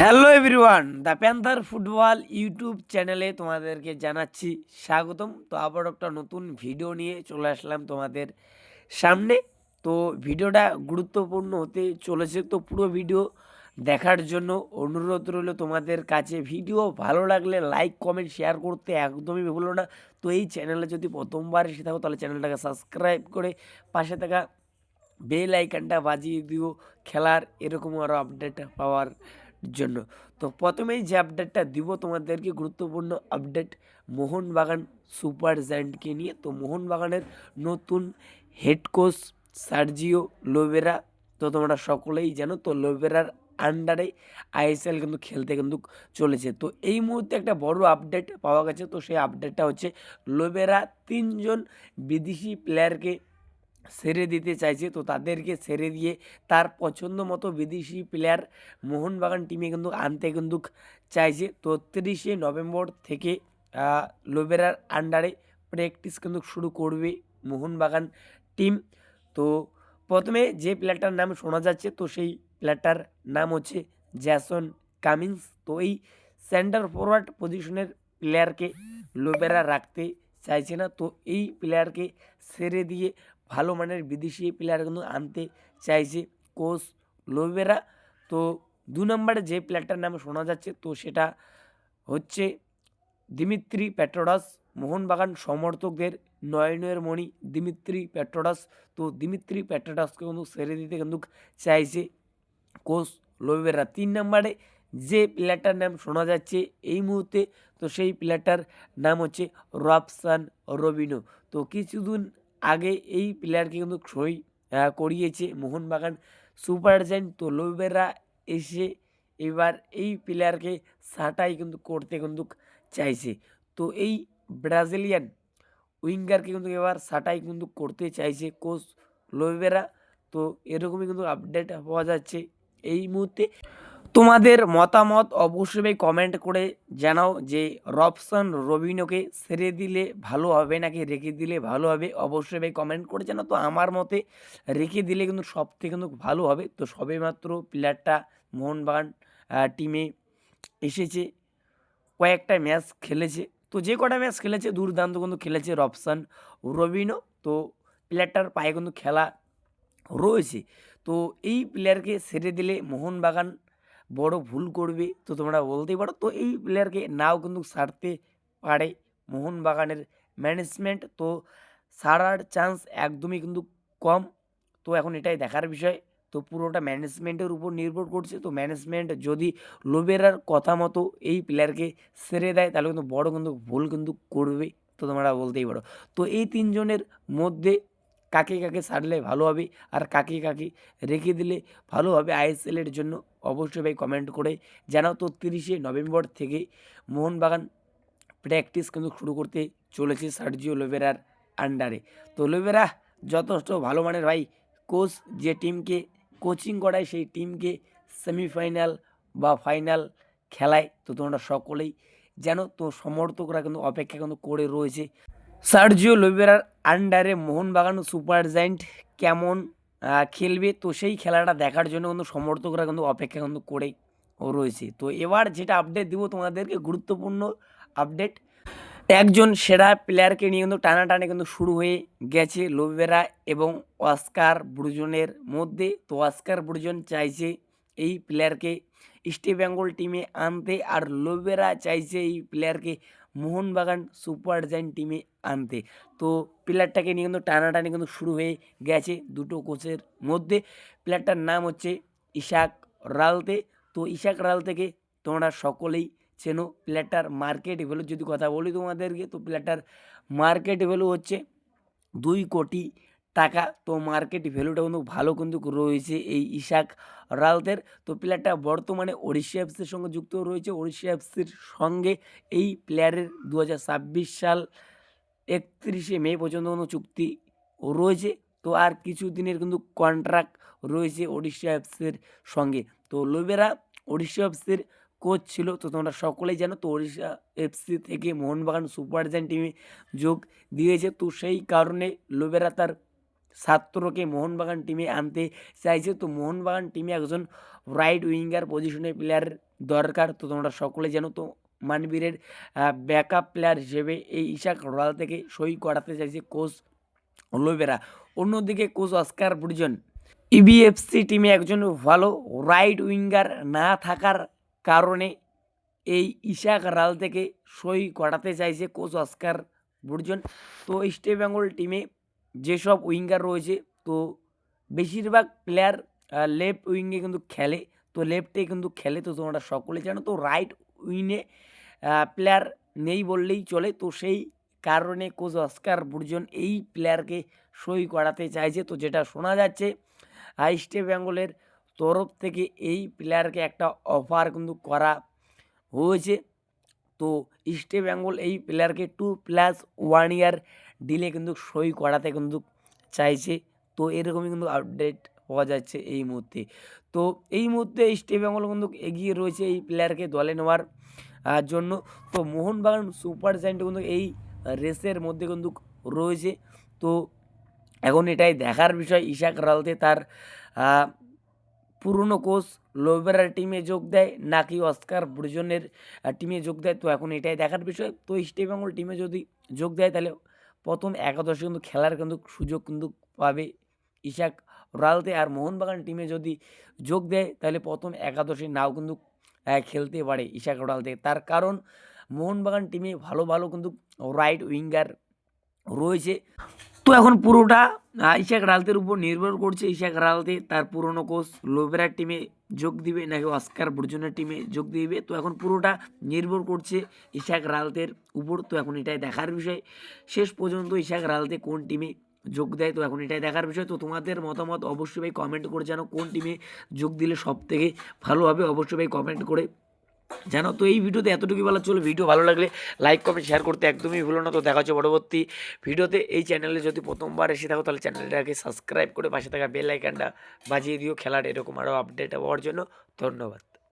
Hello everyone the panther football YouTube চ্যানেলে তোমাদেরকে জানাচ্ছি স্বাগতম। তো আবার একটা নতুন ভিডিও নিয়ে চলে আসলাম তোমাদের সামনে। তো ভিডিওটা গুরুত্বপূর্ণ হতে চলেছে। তো পুরো ভিডিও দেখার জন্য অনুরোধ রইল তোমাদের কাছে। ভিডিও ভালো লাগলে লাইক কমেন্ট শেয়ার করতে একদমই ভুলো না। তো এই চ্যানেলে যদি প্রথমবার এসে থাকো, তাহলে চ্যানেলটাকে সাবস্ক্রাইব করে পাশে থাকা বেল আইকনটা বাজিয়ে দিও। খেলার এরকম আরও আপডেট পাওয়ার জন্য। তো প্রথমেই যে আপডেটটা দিব তোমাদেরকে গুরুত্বপূর্ণ আপডেট মোহনবাগান সুপার জায়েন্টকে নিয়ে। তো মোহনবাগানের নতুন হেড কোচ সার্জিও লোবেরা, তো তোমরা সকলেই জানো, তো লোবেরার আন্ডারে আইএসএল কিন্তু খেলতে কিন্তু চলেছে। তো এই মুহূর্তে একটা বড় আপডেট পাওয়া গেছে। তো সেই আপডেটটা হচ্ছে লোবেরা তিনজন বিদেশি প্লেয়ারকে ছেড়ে দিতে চাইছে। তো তাদেরকে ছেড়ে দিয়ে তার পছন্দ মতো বিদেশি প্লেয়ার মোহনবাগান টিমে কিন্তু আনতে কিন্তু চাইছে। তো তিরিশে নভেম্বর থেকে লোবেরার আন্ডারে প্র্যাকটিস কিন্তু শুরু করবে মোহনবাগান টিম তো প্রথমে যে প্লেয়ারটার নাম শোনা যাচ্ছে, তো সেই প্লেয়ারটার নাম হচ্ছে জ্যাসন কামিন্স তো এই সেন্টার ফরওয়ার্ড পজিশনের প্লেয়ারকে লোবেরা রাখতে চাইছে না। তো এই প্লেয়ারকে ছেড়ে দিয়ে ভালো মানের বিদেশি প্লেয়ার কিন্তু আনতে চাইছে কোচ লোবেরা। তো দু নম্বরে যে প্লেয়ারটার নাম শোনা যাচ্ছে, তো সেটা হচ্ছে দিমিত্রি পেট্রোডাস। মোহনবাগান সমর্থকদের নয়নের মণি দিমিত্রি পেট্রোডাস। তো দিমিত্রি পেট্রোডাসকে কিন্তু সেরে দিতে কিন্তু চাইছে কোচ লোবেরা। তিন নম্বরে যে প্লেয়ারটার নাম শোনা যাচ্ছে এই মুহূর্তে, তো সেই প্লেয়ারটার নাম হচ্ছে রবসান রবিনো। তো কিছুদিন আগে এই প্লেয়ারকে কিন্তু সই করিয়েছে মোহনবাগান সুপার জায়েন্ট তো লোবেরা এসে এবার এই প্লেয়ারকে ছাঁটাই কিন্তু করতে কিন্তু চাইছে। তো এই ব্রাজিলিয়ান উইঙ্গারকে কিন্তু এবার ছাঁটাই কিন্তু করতে চাইছে কোচ লোবেরা তো এরকমই কিন্তু আপডেট পাওয়া যাচ্ছে এই মুহূর্তে। তোমাদের মতামত অবশ্যই কমেন্ট করে জানাও যে রবসন রবিনোকে ছেড়ে দিলে ভালো হবে নাকি রেখে দিলে ভালো হবে? অবশ্যই ভাই কমেন্ট করে জানাও। তো আমার মতে রেখে দিলে কিন্তু সব থেকে কিন্তু ভালো হবে। তো সবেমাত্র প্লেয়ারটা মোহনবাগান টিমে এসেছে, কয়েকটা ম্যাচ খেলেছে। তো যে কটা ম্যাচ খেলেছে, দুর্দান্ত কিন্তু খেলেছে রবসান রবিনো তো প্লেয়ারটার পায়ে কিন্তু খেলা রয়েছে। তো এই প্লেয়ারকে ছেড়ে দিলে মোহনবাগান বড় ভুল করবে, তো তোমরা বলতেই পারো। তো এই প্লেয়ারকে নাও কিন্তু ছাড়তে পারে মোহনবাগানের ম্যানেজমেন্ট তো ছাড়ার চান্স একদমই কিন্তু কম। তো এখন এটাই দেখার বিষয়। তো পুরোটা ম্যানেজমেন্টের উপর নির্ভর করছে। তো ম্যানেজমেন্ট যদি লোবেরার কথা মতো এই প্লেয়ারকে সেরে দেয়, তাহলে কিন্তু বড় কিন্তু ভুল কিন্তু করবে, তো তোমরা বলতেই পারো। তো এই তিনজনের মধ্যে কাকে কাকে ছাড়লে ভালো হবে। আর কাকে কাকে রেখে দিলে ভালো হবে আইএসএলের জন্য। অবশ্যই ভাই কমেন্ট করে জানাও তো তিরিশে নভেম্বর থেকে মোহনবাগান প্র্যাকটিস কিন্তু শুরু করতে চলেছে সার্জিও লোবেরার আন্ডারে তো লোবেরা, যথেষ্ট ভালো মানের ভাই। কোচ যে টিমকে কোচিং করায় সেই টিমকে সেমিফাইনাল বা ফাইনাল খেলায় তো তোমরা সকলেই যেন তো সমর্থকরা কিন্তু অপেক্ষা কিন্তু করে রয়েছে। সার্জিও লোবেরার আন্ডারে মোহনবাগান সুপার জায়েন্ট কেমন খেলবে? তো সেই খেলাটা দেখার জন্য কিন্তু সমর্থকরা কিন্তু অপেক্ষা কিন্তু করেই রয়েছে। তো এবার যেটা আপডেট দিব তোমাদেরকে, গুরুত্বপূর্ণ আপডেট একজন সেরা প্লেয়ারকে নিয়ে কিন্তু টানাটানি কিন্তু শুরু হয়ে গেছে লোবেরা এবং অস্কার ব্রুজনের মধ্যে। তো অস্কার ব্রুজন চাইছে এই প্লেয়ারকে ইস্ট বেঙ্গল টিমে আনতে, আর লোবেরা চাইছে এই প্লেয়ারকে মোহনবাগান সুপার জায়েন্ট টিমে আনতে। তো প্লেয়ারটাকে নিয়ে কিন্তু টানাটানি কিন্তু শুরু হয়ে গেছে দুটো কোচের মধ্যে। প্লেয়ারটার নাম হচ্ছে ইশাক রালতে। তো ইশাক রালতেকে তোমরা সকলেই চেনো প্লেয়ারটার মার্কেট ভ্যালু যদি কথা বলি তোমাদেরকে, তো প্লেয়ারটার মার্কেট ভ্যালু হচ্ছে দুই কোটি টাকা। তো মার্কেট ভ্যালুটা কিন্তু ভালো কিন্তু রয়েছে এই ইশাক রাউতের। তো প্লেয়ারটা বর্তমানে ওড়িশা এফসির সঙ্গে যুক্ত রয়েছে। ওড়িশা এফসির সঙ্গে এই প্লেয়ারের দু হাজার ছাব্বিশ সাল একত্রিশে মে পর্যন্ত কোনো চুক্তি রয়েছে। তো আর কিছু দিনের কিন্তু কন্ট্রাক্ট রয়েছে ওড়িশা এফসির সঙ্গে। তো লোবেরা ওড়িশা এফসির কোচ ছিল। তো তোমরা সকলেই জানো, তো ওড়িশা এফসি থেকে মোহনবাগান সুপার জায়েন্ট টিমে যোগ দিয়েছে। তো সেই কারণে লোবেরা তার ছাত্রকে মোহনবাগান টিমে আনতে চাইছে। তো মোহনবাগান টিমে একজন রাইট উইঙ্গার পজিশনে প্লেয়ার দরকার। তো তোমরা সকলে জানো, তো মানবীরের ব্যাকআপ প্লেয়ার হিসেবে এই ইশাক রয়াল থেকে সই করাতে চাইছে কোচ লোবেরা অন্যদিকে কোচ অস্কার বুর্জন ইবিএফসি টিমে একজন ভালো রাইট উইঙ্গার না থাকার কারণে এই ইশাক রাল থেকে সই করাতে চাইছে কোচ অস্কার বুর্জন। তো ইস্ট বেঙ্গল টিমে যেসব উইঙ্গার রয়েছে, তো বেশিরভাগ প্লেয়ার লেফট উইঙ্গে কিন্তু খেলে, তো লেফটে কিন্তু খেলে, তো তোমরা সকলে জানো, তো রাইট উইনে প্লেয়ার নেই বললেই চলে, তো সেই কারণে কোচ অস্কার বুর্জন এই প্লেয়ারকে সই করাতে চাইছে, তো যেটা শোনা যাচ্ছে ইস্ট বেঙ্গলের তরফ থেকে এই প্লেয়ারকে একটা অফার কিন্তু করা হয়েছে, তো ইস্ট বেঙ্গল এই প্লেয়ারকে টু প্লাস ওয়ান ইয়ার ডিলে কিন্তু সই করাতে কিন্তু চাইছে। তো এরকমই কিন্তু আপডেট পাওয়া যাচ্ছে এই মুহূর্তে। তো এই মুহূর্তে ইস্ট বেঙ্গল কিন্তু এগিয়ে রয়েছে এই প্লেয়ারকে দলে নেওয়ার জন্য। তো মোহনবাগান সুপার জায়েন্ট কিন্তু এই রেসের মধ্যে কিন্তু রয়েছে। তো এখন এটাই দেখার বিষয়। ইশাক রালতে তার পুরনো কোচ লোবেরার টিমে যোগ দেয়, নাকি অস্কার ব্রুজনের টিমে যোগ দেয়? তো এখন এটাই দেখার বিষয়। তো ইস্ট বেঙ্গল টিমে যদি যোগ দেয়, তাহলে প্রথম একাদশে কিন্তু খেলার কিন্তু সুযোগ কিন্তু পাবে ইশাক রালতে আর মোহনবাগান টিমে যদি যোগ দেয়, তাহলে প্রথম একাদশে নাও কিন্তু খেলতে পারে ইশাক রালতে তার কারণ মোহনবাগান টিমে ভালো ভালো কিন্তু রাইট উইঙ্গার রয়েছে। তো এখন পুরোটা ইশাক রালতের উপর নির্ভর করছে। ইশাক রালতে তার পুরনো কোচ লোবেরার টিমে যোগ দিবে, নাকি অস্কার বুর্জনের টিমে যোগ দিবে। তো এখন পুরোটা নির্ভর করছে ইশাক রালতের উপর। তো এখন এটাই দেখার বিষয়। শেষ পর্যন্ত ইশাক রালতে কোন টিমে যোগ দেয়, তো এখন এটাই দেখার বিষয়। তো তোমাদের মতামত অবশ্যই ভাই কমেন্ট করে জানো কোন টিমে যোগ দিলে সব থেকে ভালো হবে। অবশ্যই ভাই কমেন্ট করে জানো তো এই ভিডিওতে এতটুকু বলা চলো ভিডিও ভালো লাগলে লাইক কমেন্ট শেয়ার করতে একদমই ভুলো না। তো দেখা হচ্ছে পরবর্তী ভিডিওতে। এই চ্যানেলে যদি প্রথমবার এসে থাকো, তাহলে চ্যানেলটাকে সাবস্ক্রাইব করে পাশে থাকা বেল আইকনটা বাজিয়ে দিও। খেলার এরকম আরও আপডেট হওয়ার জন্য ধন্যবাদ।